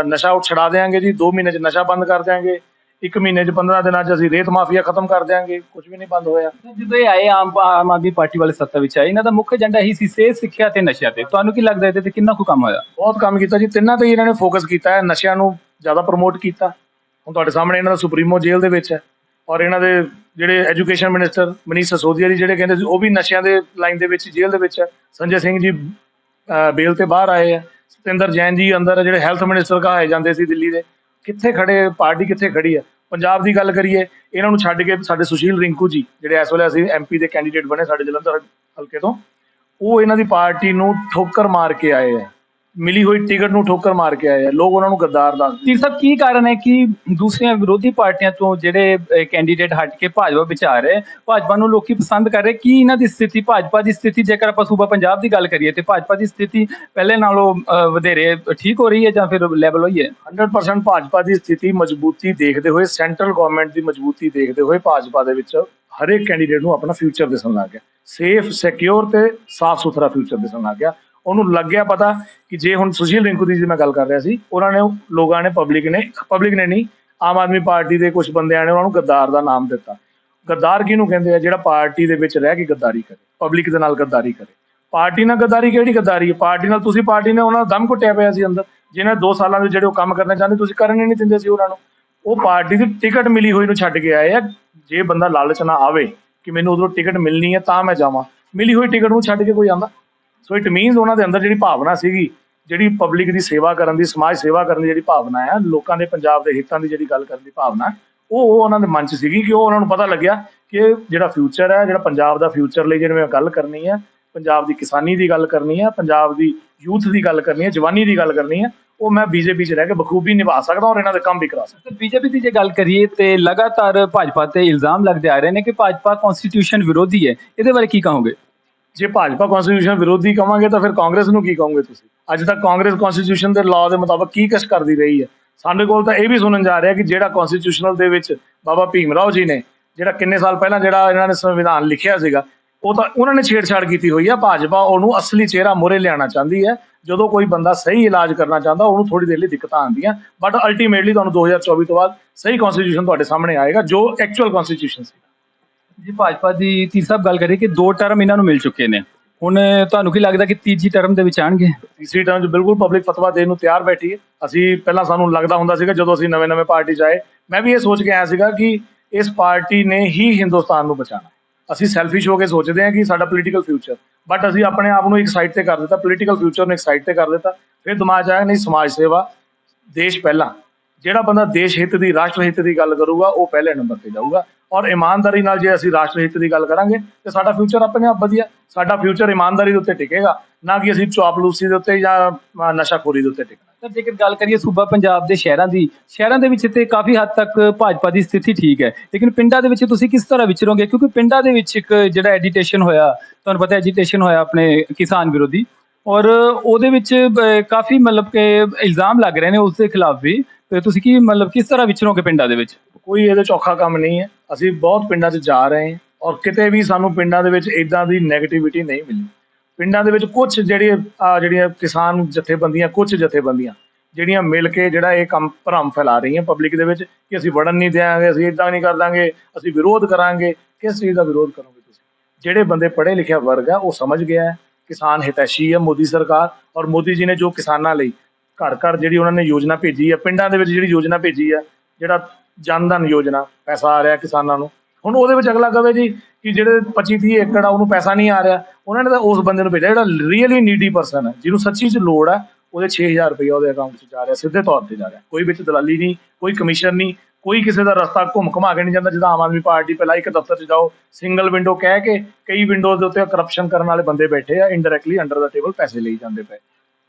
ਨਸ਼ਾ ਉਠ ਛਡਾ ਦੇਾਂਗੇ ਜੀ 2 ਮਹੀਨੇ 'ਚ ਨਸ਼ਾ ਬੰਦ ਕਰ ਦਿਆਂਗੇ। 1 ਮਹੀਨੇ 'ਚ 15 ਦਿਨਾਂ 'ਚ ਅਸੀਂ ਰੇਤ ਮਾਫੀਆ ਖਤਮ ਕਰ ਦਿਆਂਗੇ ਕੁਝ ਵੀ ਨਹੀਂ ਬੰਦ ਹੋਇਆ। ਜਦੋਂ ਇਹ ਆਏ ਆਮ ਆਮ ਆਦਮੀ ਪਾਰਟੀ ਵਾਲੇ ਸੱਤਾ ਵਿੱਚ ਆਏ ਇਹਨਾਂ ਦਾ ਮੁੱਖ ਏਜੰਡਾ ਹੀ ਸੀ ਸਿਹਤ ਸਿੱਖਿਆ ਤੇ ਨਸ਼ਿਆਂ ਤੇ। ਤੁਹਾਨੂੰ ਕੀ ਲੱਗਦਾ ਇਹਦੇ ਤੇ ਕਿੰਨਾ ਕੁ ਕੰਮ ਹੋਇਆ? ਬਹੁਤ ਕੰਮ ਕੀਤਾ ਜੀ ਤਿੰਨਾਂ ਤੇ ਹੀ ਇਹਨਾਂ ਨੇ ਫੋਕਸ ਕੀਤਾ ਹੈ ਨਸ਼ਿਆਂ ਨੂੰ ਜ਼ਿਆਦਾ ਪ੍ਰਮੋਟ ਕੀਤਾ। ਹੁਣ ਤੁਹਾਡੇ ਸਾਹਮਣੇ ਇਹਨਾਂ ਦਾ ਸੁਪਰੀਮੋ ਜੇਲ੍ਹ ਦੇ ਵਿੱਚ ਹੈ ਔਰ ਇਹਨਾਂ ਦੇ ਜਿਹੜੇ ਐਜੂਕੇਸ਼ਨ ਮਿਨਿਸਟਰ ਮਨੀਸ਼ ਸਸੋਦੀਆ ਜੀ ਜਿਹੜੇ ਕਹਿੰਦੇ ਸੀ ਉਹ ਵੀ ਨਸ਼ਿਆਂ ਦੇ ਲਾਈਨ ਦੇ ਵਿੱਚ ਜੇਲ੍ਹ ਦੇ ਵਿੱਚ ਹੈ। ਸੰਜੇ ਸਿੰਘ ਜੀ ਬੇਲ ਤੇ ਬਾਹਰ ਆਏ ਆ ਸਤਿੰਦਰ ਜੈਨ ਜੀ ਅੰਦਰ ਜਿਹੜੇ ਹੈਲਥ ਮਿਨਿਸਟਰ ਕਹਾਏ ਜਾਂਦੇ ਸੀ ਦਿੱਲੀ ਦੇ। ਕਿੱਥੇ ਖੜੇ ਪਾਰਟੀ ਕਿੱਥੇ ਖੜੀ ਹੈ ਪੰਜਾਬ ਦੀ ਗੱਲ ਕਰੀਏ, ਇਹਨਾਂ ਨੂੰ ਛੱਡ ਕੇ ਸਾਡੇ ਸੁਸ਼ੀਲ ਰਿੰਕੂ ਜੀ, ਜਿਹੜੇ ਇਸ ਵੇਲੇ ਅਸੀਂ ਐਮਪੀ ਦੇ ਕੈਂਡੀਡੇਟ ਬਣੇ ਸਾਡੇ ਜਲੰਧਰ ਹਲਕੇ ਤੋਂ, ਉਹ ਇਹਨਾਂ ਦੀ ਪਾਰਟੀ ਨੂੰ ਠੋਕਰ ਮਾਰ ਕੇ ਆਏ ਆ। ਮਿਲੀ ਹੋਈ ਟਿਕਟ ਨੂੰ ਠੋਕਰ ਮਾਰ ਕੇ ਆਏ ਆ। ਲੋਕ ਉਹਨਾਂ ਨੂੰ ਗੱਦਾਰ ਦੱਸਦੇ ਜੀ ਸਾਹਿਬ ਕੀ ਕਾਰਨ ਹੈ ਕਿ ਦੂਸਰੀਆਂ ਵਿਰੋਧੀ ਪਾਰਟੀਆਂ ਤੋਂ ਜਿਹੜੇ ਕੈਂਡੀਡੇਟ ਹਟ ਕੇ ਭਾਜਪਾ ਵਿੱਚ ਆ ਰਹੇ ਭਾਜਪਾ ਨੂੰ ਲੋਕੀ ਪਸੰਦ ਕਰ ਰਹੇ? ਕੀ ਇਹਨਾਂ ਦੀ ਸਥਿਤੀ ਭਾਜਪਾ ਦੀ ਸਥਿਤੀ ਜੇਕਰ ਆਪਾਂ ਸੂਬਾ ਪੰਜਾਬ ਦੀ ਗੱਲ ਕਰੀਏ ਤੇ ਭਾਜਪਾ ਦੀ ਸਥਿਤੀ ਪਹਿਲੇ ਨਾਲੋਂ ਵਧੇਰੇ ਠੀਕ ਹੋ ਰਹੀ ਹੈ ਜਾਂ ਫਿਰ ਲੈਵਲ ਹੋਈ ਹੈ? 100% ਭਾਜਪਾ ਦੀ ਸਥਿਤੀ ਮਜ਼ਬੂਤੀ ਦੇਖਦੇ ਹੋਏ ਸੈਂਟਰਲ ਗਵਰਨਮੈਂਟ ਦੀ ਮਜ਼ਬੂਤੀ ਦੇਖਦੇ ਹੋਏ ਭਾਜਪਾ ਦੇ ਵਿੱਚ ਹਰੇਕ ਕੈਂਡੀਡੇਟ ਨੂੰ ਆਪਣਾ ਫਿਊਚਰ ਦਿਸਣ ਲੱਗ ਗਿਆ। ਸੇਫ ਸਿਕਿਉਰ ਤੇ ਸਾਫ਼ ਸੁਥਰਾ ਫਿਊਚਰ ਦਿਸਣ ਲੱਗ ਗਿਆ। ਉਹਨੂੰ ਲੱਗਿਆ ਪਤਾ ਕਿ ਜੇ ਹੁਣ ਸੁਸ਼ੀਲ ਰਿੰਕੂ ਦੀ ਜੀ ਮੈਂ ਗੱਲ ਕਰ ਰਿਹਾ ਸੀ, ਉਹਨਾਂ ਨੇ, ਲੋਕਾਂ ਨੇ ਪਬਲਿਕ ਨੇ ਪਬਲਿਕ ਨੇ ਨਹੀਂ, ਆਮ ਆਦਮੀ ਪਾਰਟੀ ਦੇ ਕੁਝ ਬੰਦਿਆਂ ਨੇ ਉਹਨਾਂ ਨੂੰ ਗੱਦਾਰ ਦਾ ਨਾਮ ਦਿੱਤਾ। ਗੱਦਾਰ ਕਿਹਨੂੰ ਕਹਿੰਦੇ ਆ? ਜਿਹੜਾ ਪਾਰਟੀ ਦੇ ਵਿੱਚ ਰਹਿ ਕੇ ਗੱਦਾਰੀ ਕਰੇ ਪਬਲਿਕ ਦੇ ਨਾਲ ਗੱਦਾਰੀ ਕਰੇ। ਪਾਰਟੀ ਨਾਲ ਗੱਦਾਰੀ ਕਿਹੜੀ ਗੱਦਾਰੀ ਹੈ? ਪਾਰਟੀ ਨਾਲ ਤੁਸੀਂ ਪਾਰਟੀ ਨੇ ਉਹਨਾਂ ਦਾ ਦਮ ਘੁੱਟਿਆ ਪਿਆ ਸੀ ਅੰਦਰ। ਜਿਹਨਾਂ 2 ਸਾਲਾਂ ਦੇ ਜਿਹੜੇ ਉਹ ਕੰਮ ਕਰਨਾ ਚਾਹੁੰਦੇ, ਤੁਸੀਂ ਕਰਨ ਹੀ ਨਹੀਂ ਦਿੰਦੇ ਸੀ ਉਹਨਾਂ ਨੂੰ। ਉਹ ਪਾਰਟੀ ਦੀ ਟਿਕਟ ਮਿਲੀ ਹੋਈ ਨੂੰ ਛੱਡ ਕੇ ਆਏ ਆ। ਜੇ ਬੰਦਾ ਲਾਲਚ ਨਾ ਆਵੇ ਕਿ ਮੈਨੂੰ ਉਧਰੋਂ ਟਿਕਟ ਮਿਲਣੀ ਹੈ ਤਾਂ ਮੈਂ ਜਾਵਾਂ। ਮਿਲੀ ਹੋਈ ਟਿਕਟ ਨੂੰ ਛੱਡ ਕੇ ਕੋਈ ਆਂਦਾ ਸੋ ਇਟ ਮੀਨਸ ਉਹਨਾਂ ਦੇ ਅੰਦਰ ਜਿਹੜੀ ਭਾਵਨਾ ਸੀਗੀ, ਜਿਹੜੀ ਪਬਲਿਕ ਦੀ ਸੇਵਾ ਕਰਨ ਦੀ, ਸਮਾਜ ਸੇਵਾ ਕਰਨ ਦੀ ਜਿਹੜੀ ਭਾਵਨਾ ਹੈ ਲੋਕਾਂ ਦੇ ਪੰਜਾਬ ਦੇ ਹਿੱਤਾਂ ਦੀ ਜਿਹੜੀ ਗੱਲ ਕਰਨ ਦੀ ਭਾਵਨਾ, ਉਹ ਉਹ ਉਹਨਾਂ ਦੇ ਮਨ 'ਚ ਸੀਗੀ ਕਿ ਉਹ ਉਹਨਾਂ ਨੂੰ ਪਤਾ ਲੱਗਿਆ ਕਿ ਜਿਹੜਾ ਫਿਊਚਰ ਹੈ ਜਿਹੜਾ ਪੰਜਾਬ ਦਾ ਫਿਊਚਰ ਲਈ ਜਿਹੜੀ ਮੈਂ ਗੱਲ ਕਰਨੀ ਹੈ ਪੰਜਾਬ ਦੀ ਕਿਸਾਨੀ ਦੀ ਗੱਲ ਕਰਨੀ ਹੈ ਪੰਜਾਬ ਦੀ ਯੂਥ ਦੀ ਗੱਲ ਕਰਨੀ ਹੈ ਜਵਾਨੀ ਦੀ ਗੱਲ ਕਰਨੀ ਹੈ ਉਹ ਮੈਂ ਬੀਜੇਪੀ 'ਚ ਰਹਿ ਕੇ ਬਖੂਬੀ ਨਿਭਾ ਸਕਦਾ ਔਰ ਇਹਨਾਂ ਦੇ ਕੰਮ ਵੀ ਕਰਾ ਸਕਦਾ। ਬੀਜੇਪੀ ਦੀ ਜੇ ਗੱਲ ਕਰੀਏ ਤੇ ਲਗਾਤਾਰ ਭਾਜਪਾ ਤੇ ਇਲਜ਼ਾਮ ਲੱਗਦੇ ਆ ਰਹੇ ਨੇ ਕਿ ਭਾਜਪਾ ਕਨਸਟੀਟਿਊਸ਼ਨ ਵਿਰੋਧੀ ਹੈ। ਇਹਦੇ ਬਾਰੇ ਕੀ ਕਹੋਗੇ? ਜੇ ਭਾਜਪਾ ਕਨਸਟੀਟਿਊਸ਼ਨ ਵਿਰੋਧੀ ਕਵਾਂਗੇ ਤਾਂ ਫਿਰ ਕਾਂਗਰਸ ਨੂੰ ਕੀ ਕਹੋਗੇ ਤੁਸੀਂ? ਅੱਜ ਤੱਕ ਕਾਂਗਰਸ ਕਨਸਟੀਟਿਊਸ਼ਨ ਦੇ ਲਾਅ ਦੇ ਮੁਤਾਬਕ ਕੀ ਕੁਛ ਕਰਦੀ ਰਹੀ ਹੈ? ਸਾਡੇ ਕੋਲ ਤਾਂ ਇਹ ਵੀ ਸੁਣਨ ਜਾ ਰਿਹਾ ਕਿ ਜਿਹੜਾ ਕਨਸਟੀਟਿਊਸ਼ਨਲ ਦੇ ਵਿੱਚ ਬਾਬਾ ਭੀਮ ਰਾਓ ਜੀ ਨੇ, ਜਿਹੜਾ ਕਿੰਨੇ ਸਾਲ ਪਹਿਲਾਂ ਜਿਹੜਾ ਇਹਨਾਂ ਨੇ ਸੰਵਿਧਾਨ ਲਿਖਿਆ ਸੀਗਾ, ਉਹ ਤਾਂ ਉਹਨਾਂ ਨੇ ਛੇੜਛਾੜ ਕੀਤੀ ਹੋਈ ਹੈ। ਭਾਜਪਾ ਉਹਨੂੰ ਅਸਲੀ ਚਿਹਰਾ ਮੂਹਰੇ ਲਿਆਉਣਾ ਚਾਹੁੰਦੀ ਹੈ। ਜਦੋਂ ਕੋਈ ਬੰਦਾ ਸਹੀ ਇਲਾਜ ਕਰਨਾ ਚਾਹੁੰਦਾ, ਉਹਨੂੰ ਥੋੜੀ ਦੇਰ ਲਈ ਦਿੱਕਤਾਂ ਆਉਂਦੀਆਂ। ਬਟ ਅਲਟੀਮੇਟਲੀ ਤੁਹਾਨੂੰ 2024 ਤੋਂ ਬਾਅਦ ਸਹੀ ਕਨਸਟੀਟਿਊਸ਼ਨ ਤੁਹਾਡੇ ਸਾਹਮਣੇ ਆਏਗਾ, ਜੋ ਐਕਚੁਅਲ ਕਨਸਟੀਟਿਊਸ਼ਨ ਸੀ। ਜੀ, ਭਾਜਪਾ ਦੀ ਤੀਸਰਾ ਗੱਲ ਕਰੀਏ ਕਿ ਦੋ ਟਰਮ ਇਹਨਾਂ ਨੂੰ ਮਿਲ ਚੁੱਕੇ ਨੇ। ਹੁਣ ਤੁਹਾਨੂੰ ਕੀ ਲੱਗਦਾ ਕਿ ਤੀਜੀ ਟਰਮ ਦੇ ਵਿੱਚ ਆਣਗੇ ਤੀਸਰੀ ਟਰਮ 'ਚ ਬਿਲਕੁਲ ਪਬਲਿਕ ਫਤਵਾ ਦੇਣ ਨੂੰ ਤਿਆਰ ਬੈਠੀ ਹੈ। ਅਸੀਂ ਪਹਿਲਾਂ ਸਾਨੂੰ ਲੱਗਦਾ ਹੁੰਦਾ ਸੀਗਾ, ਜਦੋਂ ਅਸੀਂ ਨਵੇਂ-ਨਵੇਂ ਪਾਰਟੀ 'ਚ ਆਏ, ਮੈਂ ਵੀ ਇਹ ਸੋਚ ਕੇ ਆਇਆ ਸੀਗਾ ਕਿ ਇਸ ਪਾਰਟੀ ਨੇ ਹੀ ਹਿੰਦੁਸਤਾਨ ਨੂੰ ਬਚਾਉਣਾ। ਅਸੀਂ ਸੈਲਫਿਸ਼ ਹੋ ਕੇ ਸੋਚਦੇ ਹਾਂ ਕਿ ਸਾਡਾ ਪੋਲੀਟੀਕਲ ਫਿਊਚਰ ਬਟ ਅਸੀਂ ਆਪਣੇ ਆਪ ਨੂੰ ਇੱਕ ਸਾਈਡ ਤੇ ਕਰ ਦਿੱਤਾ ਪੋਲੀਟੀਕਲ ਫਿਊਚਰ ਨੂੰ ਇੱਕ ਸਾਈਡ ਤੇ ਕਰ ਦਿੱਤਾ। ਫਿਰ ਦਿਮਾਗ ਆਇਆ, ਨਹੀਂ, ਸਮਾਜ ਸੇਵਾ, ਦੇਸ਼ ਪਹਿਲਾਂ। ਜਿਹੜਾ ਬੰਦਾ ਦੇਸ਼ ਹਿੱਤ ਦੀ, ਰਾਸ਼ਟਰ ਹਿੱਤ ਦੀ ਗੱਲ ਕਰੂਗਾ, ਉਹ ਪਹਿਲੇ ਨੰਬਰ ਤੇ ਜਾਊਗਾ। ਔਰ ਇਮਾਨਦਾਰੀ ਨਾਲ ਜੇ ਅਸੀਂ ਰਾਸ਼ਟਰ ਹਿੱਤ ਦੀ ਗੱਲ ਕਰਾਂਗੇ, ਤੇ ਸਾਡਾ ਫਿਊਚਰ ਆਪਣੇ ਆਪ ਵਧੀਆ। ਸਾਡਾ ਫਿਊਚਰ ਇਮਾਨਦਾਰੀ ਦੇ ਉੱਤੇ ਟਿਕੇਗਾ, ਨਾ ਕਿ ਅਸੀਂ ਚਾਪਲੂਸੀ ਦੇ ਉੱਤੇ ਜਾਂ ਨਸ਼ਾਖੋਰੀ ਦੇ ਉੱਤੇ ਟਿਕਣਾ। ਤਾਂ ਜੇਕਰ ਗੱਲ ਕਰੀਏ ਸੂਬਾ ਪੰਜਾਬ ਦੇ ਸ਼ਹਿਰਾਂ ਦੀ, ਸ਼ਹਿਰਾਂ ਦੇ ਵਿੱਚ ਤੇ ਕਾਫੀ ਹੱਦ ਤੱਕ ਭਾਜਪਾ ਦੀ ਸਥਿਤੀ ਠੀਕ ਹੈ। ਲੇਕਿਨ ਪਿੰਡਾਂ ਦੇ ਵਿੱਚ ਤੁਸੀਂ ਕਿਸ ਤਰ੍ਹਾਂ ਵਿਚਰੋਗੇ? ਕਿਉਂਕਿ ਪਿੰਡਾਂ ਦੇ ਵਿੱਚ ਇੱਕ ਜਿਹੜਾ ਐਜੀਟੇਸ਼ਨ ਹੋਇਆ, ਤੁਹਾਨੂੰ ਪਤਾ ਐਜੀਟੇਸ਼ਨ ਹੋਇਆ ਆਪਣੇ ਕਿਸਾਨ ਵਿਰੋਧੀ। ਔਰ ਉਹਦੇ ਵਿੱਚ ਕਾਫੀ ਮਤਲਬ ਕਿ ਇਲਜ਼ਾਮ ਲੱਗ ਰਹੇ ਨੇ ਉਸ ਦੇ ਖਿਲਾਫ ਵੀ। ਤੇ ਤੁਸੀਂ ਕੀ ਮਤਲਬ ਕਿਸ ਤਰ੍ਹਾਂ ਵਿਚਰੋਗੇ ਪਿੰਡਾਂ ਦੇ ਵਿੱਚ? ਕੋਈ ਇਹਦੇ 'ਚ ਔਖਾ ਕੰਮ ਨਹੀਂ ਹੈ। ਅਸੀਂ ਬਹੁਤ ਪਿੰਡਾਂ 'ਚ ਜਾ ਰਹੇ ਹਾਂ ਔਰ ਕਿਤੇ ਵੀ ਸਾਨੂੰ ਪਿੰਡਾਂ ਦੇ ਵਿੱਚ ਇਦਾਂ ਦੀ 네ਗੇਟਿਵਿਟੀ ਨਹੀਂ ਮਿਲੀ। ਪਿੰਡਾਂ ਦੇ ਵਿੱਚ ਕੁਝ ਜਿਹੜੇ ਜਿਹੜੀਆਂ ਕਿਸਾਨ ਜਥੇਬੰਦੀਆਂ ਕੁਝ ਜਥੇਬੰਦੀਆਂ ਜਿਹੜੀਆਂ ਮਿਲ ਕੇ ਜਿਹੜਾ ਇਹ ਕੰਮ ਭਰਮ ਫੈਲਾ ਰਹੀਆਂ ਪਬਲਿਕ ਦੇ ਵਿੱਚ ਕਿ ਅਸੀਂ ਵੜਨ ਨਹੀਂ ਦਿਆਂਗੇ, ਅਸੀਂ ਇਦਾਂ ਨਹੀਂ ਕਰ ਦਾਂਗੇ, ਅਸੀਂ ਵਿਰੋਧ ਕਰਾਂਗੇ, ਕਿਸ ਚੀਜ਼ ਦਾ ਵਿਰੋਧ ਕਰੋਗੇ ਤੁਸੀਂ? ਜਿਹੜੇ ਬੰਦੇ ਪੜ੍ਹੇ ਲਿਖਿਆ ਵਰਗ ਆ, ਉਹ ਸਮਝ ਗਿਆ ਹੈ, ਕਿਸਾਨ ਹਿਤੈਸ਼ੀ ਹੈ ਮੋਦੀ ਸਰਕਾਰ ਔਰ ਮੋਦੀ ਜੀ ਨੇ ਜੋ ਕਿਸਾਨਾਂ ਲਈ ਘਰ ਘਰ ਜਿਹੜੀ ਉਹਨਾਂ ਨੇ ਯੋਜਨਾ ਭੇਜੀ ਹੈ ਪਿੰਡਾਂ ਦੇ ਵਿੱਚ ਜਿਹੜੀ ਯੋਜਨਾ ਭੇਜੀ ਆ, ਜਿਹੜਾ ਜਨਧਨ ਯੋਜਨਾ, ਪੈਸਾ ਆ ਰਿਹਾ ਕਿਸਾਨਾਂ ਨੂੰ। ਹੁਣ ਉਹਦੇ ਵਿੱਚ ਅਗਲਾ ਕਵੇ ਜੀ ਕਿ ਜਿਹੜੇ 25 30 ਏਕੜ ਆ, ਉਹਨੂੰ ਪੈਸਾ ਨਹੀਂ ਆ ਰਿਹਾ। ਉਹਨਾਂ ਨੇ ਤਾਂ ਉਸ ਬੰਦੇ ਨੂੰ ਭੇਜਿਆ, ਜਿਹੜਾ ਰੀਅਲੀ ਨੀਡੀ ਪਰਸਨ ਹੈ ਜਿਹਨੂੰ ਸੱਚੀ ਚ ਲੋੜ ਹੈ ਉਹਦੇ 6000 ਰੁਪਏ ਉਹਦੇ ਅਕਾਊਂਟ 'ਚ ਜਾ ਰਿਹਾ, ਸਿੱਧੇ ਤੌਰ ਤੇ ਜਾ ਰਿਹਾ। ਕੋਈ ਵਿੱਚ ਦਲਾਲੀ ਨਹੀਂ, ਕੋਈ ਕਮਿਸ਼ਨ ਨਹੀਂ, ਕੋਈ ਕਿਸੇ ਦਾ ਰਸਤਾ ਘੁੰਮ ਘੁਮਾ ਕੇ ਨਹੀਂ ਜਾਂਦਾ, ਜਿੱਦਾਂ ਆਮ ਆਦਮੀ ਪਾਰਟੀ ਪਹਿਲਾਂ ਇੱਕ ਦਫ਼ਤਰ 'ਚ ਜਾਓ ਸਿੰਗਲ ਵਿੰਡੋ ਕਹਿ ਕੇ ਕਈ ਵਿੰਡੋਜ਼ ਦੇ ਉੱਤੇ ਕਰਪਸ਼ਨ ਕਰਨ ਵਾਲੇ ਬੰਦੇ ਬੈਠੇ ਆ ਇਨਡਾਇਰੈਕਟਲੀ ਅੰਡਰ ਦਾ ਟੇਬਲ ਪੈਸੇ ਲਈ ਜਾਂਦੇ ਪਏ।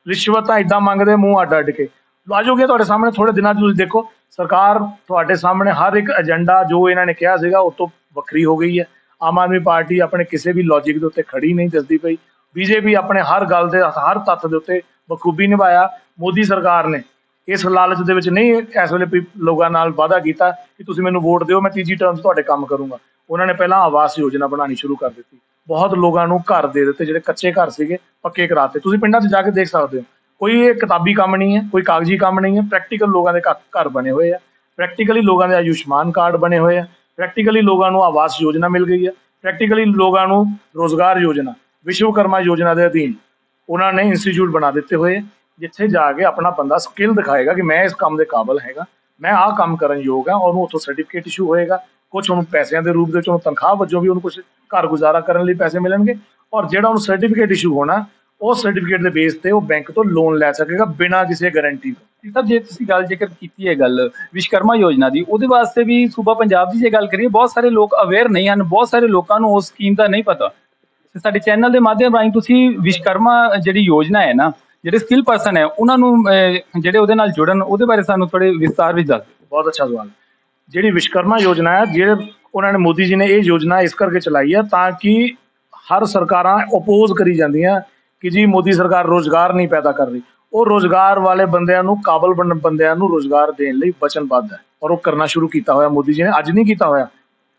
ਰਿਸ਼ਵਤਾਂ ਇਦਾਂ ਮੰਗਦੇ, ਮੂੰਹ ਅੱਡ ਅੱਡ ਕੇ। ਆਜੋਗੇ ਤੁਹਾਡੇ ਸਾਹਮਣੇ ਥੋੜੇ ਦਿਨਾਂ 'ਚ ਤੁਸੀਂ ਦੇਖੋ, ਸਰਕਾਰ ਤੁਹਾਡੇ ਸਾਹਮਣੇ ਹਰ ਇੱਕ ਏਜੰਡਾ ਜੋ ਇਹਨਾਂ ਨੇ ਕਿਹਾ ਸੀਗਾ, ਉਹ ਤੋਂ ਵੱਖਰੀ ਹੋ ਗਈ ਹੈ। ਆਮ ਆਦਮੀ ਪਾਰਟੀ ਆਪਣੇ ਕਿਸੇ ਵੀ ਲੌਜੀਕ ਦੇ ਉੱਤੇ ਖੜੀ ਨਹੀਂ ਦਿਸਦੀ ਪਈ। ਬੀਜੇਪੀ ਆਪਣੇ ਹਰ ਗੱਲ ਦੇ, ਹਰ ਤੱਥ ਦੇ ਉੱਤੇ ਬਖੂਬੀ ਨਿਭਾਇਆ। ਮੋਦੀ ਸਰਕਾਰ ਨੇ ਇਸ ਲਾਲਚ ਦੇ ਵਿੱਚ ਨਹੀਂ ਇਸ ਵੇਲੇ ਵੀ ਲੋਕਾਂ ਨਾਲ ਵਾਅਦਾ ਕੀਤਾ ਕਿ ਤੁਸੀਂ ਮੈਨੂੰ ਵੋਟ ਦਿਓ, ਮੈਂ ਤੀਜੀ ਟਰਮ ਤੁਹਾਡੇ ਕੰਮ ਕਰੂੰਗਾ। ਉਹਨਾਂ ਨੇ ਪਹਿਲਾਂ ਆਵਾਸ ਯੋਜਨਾ ਬਣਾਉਣੀ ਸ਼ੁਰੂ ਕਰ ਦਿੱਤੀ। ਬਹੁਤ ਲੋਕਾਂ ਨੂੰ ਘਰ ਦੇ ਦਿੱਤੇ, ਜਿਹੜੇ ਕੱਚੇ ਘਰ ਸੀਗੇ, ਪੱਕੇ ਕਰਾਤੇ। ਤੁਸੀਂ ਪਿੰਡਾਂ 'ਚ ਜਾ ਕੇ ਦੇਖ ਸਕਦੇ ਹੋ। ਕੋਈ ਇਹ ਕਿਤਾਬੀ ਕੰਮ ਨਹੀਂ ਹੈ, ਕੋਈ ਕਾਗਜ਼ੀ ਕੰਮ ਨਹੀਂ ਹੈ। ਪ੍ਰੈਕਟੀਕਲ ਲੋਕਾਂ ਦੇ ਘ- ਘਰ ਬਣੇ ਹੋਏ ਆ। ਪ੍ਰੈਕਟੀਕਲੀ ਲੋਕਾਂ ਦੇ ਆਯੁਸ਼ਮਾਨ ਕਾਰਡ ਬਣੇ ਹੋਏ ਆ। ਪ੍ਰੈਕਟੀਕਲੀ ਲੋਕਾਂ ਨੂੰ ਆਵਾਸ ਯੋਜਨਾ ਮਿਲ ਗਈ ਹੈ ਪ੍ਰੈਕਟੀਕਲੀ ਲੋਕਾਂ ਨੂੰ ਰੋਜ਼ਗਾਰ ਯੋਜਨਾ, ਵਿਸ਼ਵਕਰਮਾ ਯੋਜਨਾ ਦੇ ਅਧੀਨ ਉਹਨਾਂ ਨੇ ਇੰਸਟੀਚਿਊਟ ਬਣਾ ਦਿੱਤੇ ਹੋਏ ਜਿੱਥੇ ਜਾ ਕੇ ਆਪਣਾ ਬੰਦਾ ਸਕਿੱਲ ਦਿਖਾਏਗਾ ਕਿ ਮੈਂ ਇਸ ਕੰਮ ਦੇ ਕਾਬਿਲ ਹੈਗਾ, ਮੈਂ ਆਹ ਕੰਮ ਕਰਨ ਯੋਗ ਹਾਂ ਉਹਨੂੰ ਉੱਥੋਂ ਸਰਟੀਫਿਕੇਟ ਇਸ਼ੂ ਹੋਏਗਾ। ਕੁਝ ਉਹਨੂੰ ਪੈਸਿਆਂ ਦੇ ਰੂਪ ਦੇ ਵਿੱਚ ਉਹਨੂੰ ਤਨਖਾਹ ਵਜੋਂ ਵੀ ਉਹਨੂੰ ਕੁਝ ਘਰ ਗੁਜ਼ਾਰਾ ਕਰਨ ਲਈ ਪੈਸੇ ਮਿਲਣਗੇ ਔਰ ਜਿਹੜਾ ਉਹਨੂੰ ਸਰਟੀਫਿਕੇਟ ਇਸ਼ੂ ਹੋਣਾ ਉਹ ਸਰਟੀਫਿਕੇਟ ਦੇ ਬੇਸ ਤੇ ਉਹ ਬੈਂਕ ਤੋਂ ਲੋਨ ਲੈ ਸਕੇਗਾ ਬਿਨਾਂ ਕਿਸੇ ਗਾਰੰਟੀ ਤੋਂ। ਜੀ ਸਾਹਿਬ ਜੇ ਤੁਸੀਂ ਗੱਲ ਜੇਕਰ ਕੀਤੀ ਹੈ ਗੱਲ ਵਿਸ਼ਕਰਮਾ ਯੋਜਨਾ ਦੀ ਉਹਦੇ ਵਾਸਤੇ ਵੀ ਸੂਬਾ ਪੰਜਾਬ ਦੀ ਜੇ ਗੱਲ ਕਰੀਏ ਬਹੁਤ ਸਾਰੇ ਲੋਕ ਅਵੇਅਰ ਨਹੀਂ ਹਨ ਬਹੁਤ ਸਾਰੇ ਲੋਕਾਂ ਨੂੰ ਉਸ ਸਕੀਮ ਦਾ ਨਹੀਂ ਪਤਾ। ਤੇ ਸਾਡੇ ਚੈਨਲ ਦੇ ਮਾਧਿਅਮ ਰਾਹੀਂ ਤੁਸੀਂ ਵਿਸ਼ਕਰਮਾ ਜਿਹੜੀ ਯੋਜਨਾ ਹੈ ਨਾ ਜਿਹੜੇ ਸਕਿੱਲ ਪਰਸਨ ਹੈ ਉਹਨਾਂ ਨੂੰ ਜਿਹੜੇ ਉਹਦੇ ਨਾਲ ਜੁੜਨ ਉਹਦੇ ਬਾਰੇ ਸਾਨੂੰ ਥੋੜੇ ਵਿਸਤਾਰ ਵਿੱਚ ਦੱਸ ਦਿਓ। ਬਹੁਤ ਅੱਛਾ ਸਵਾਲ। ਜਿਹੜੀ ਵਿਸ਼ਕਰਮਾ ਯੋਜਨਾ ਹੈ, ਜਿਹੜੇ ਉਹਨਾਂ ਨੇ ਮੋਦੀ ਜੀ ਨੇ ਇਹ ਯੋਜਨਾ ਇਸ ਕਰਕੇ ਚਲਾਈ ਹੈ ਤਾਂ ਕਿ ਹਰ ਸਰਕਾਰਾਂ ਓਪੋਜ਼ ਕਰੀ ਜਾਂਦੀਆਂ ਕਿ ਜੀ ਮੋਦੀ ਸਰਕਾਰ ਰੋਜ਼ਗਾਰ ਨਹੀਂ ਪੈਦਾ ਕਰ ਰਹੀ। ਉਹ ਰੋਜ਼ਗਾਰ ਵਾਲੇ ਬੰਦਿਆਂ ਨੂੰ, ਕਾਬਲ ਬਣ ਬੰਦਿਆਂ ਨੂੰ ਰੋਜ਼ਗਾਰ ਦੇਣ ਲਈ ਵਚਨਬੱਧ ਹੈ ਔਰ ਉਹ ਕਰਨਾ ਸ਼ੁਰੂ ਕੀਤਾ ਹੋਇਆ ਮੋਦੀ ਜੀ ਨੇ, ਅੱਜ ਨਹੀਂ ਕੀਤਾ ਹੋਇਆ,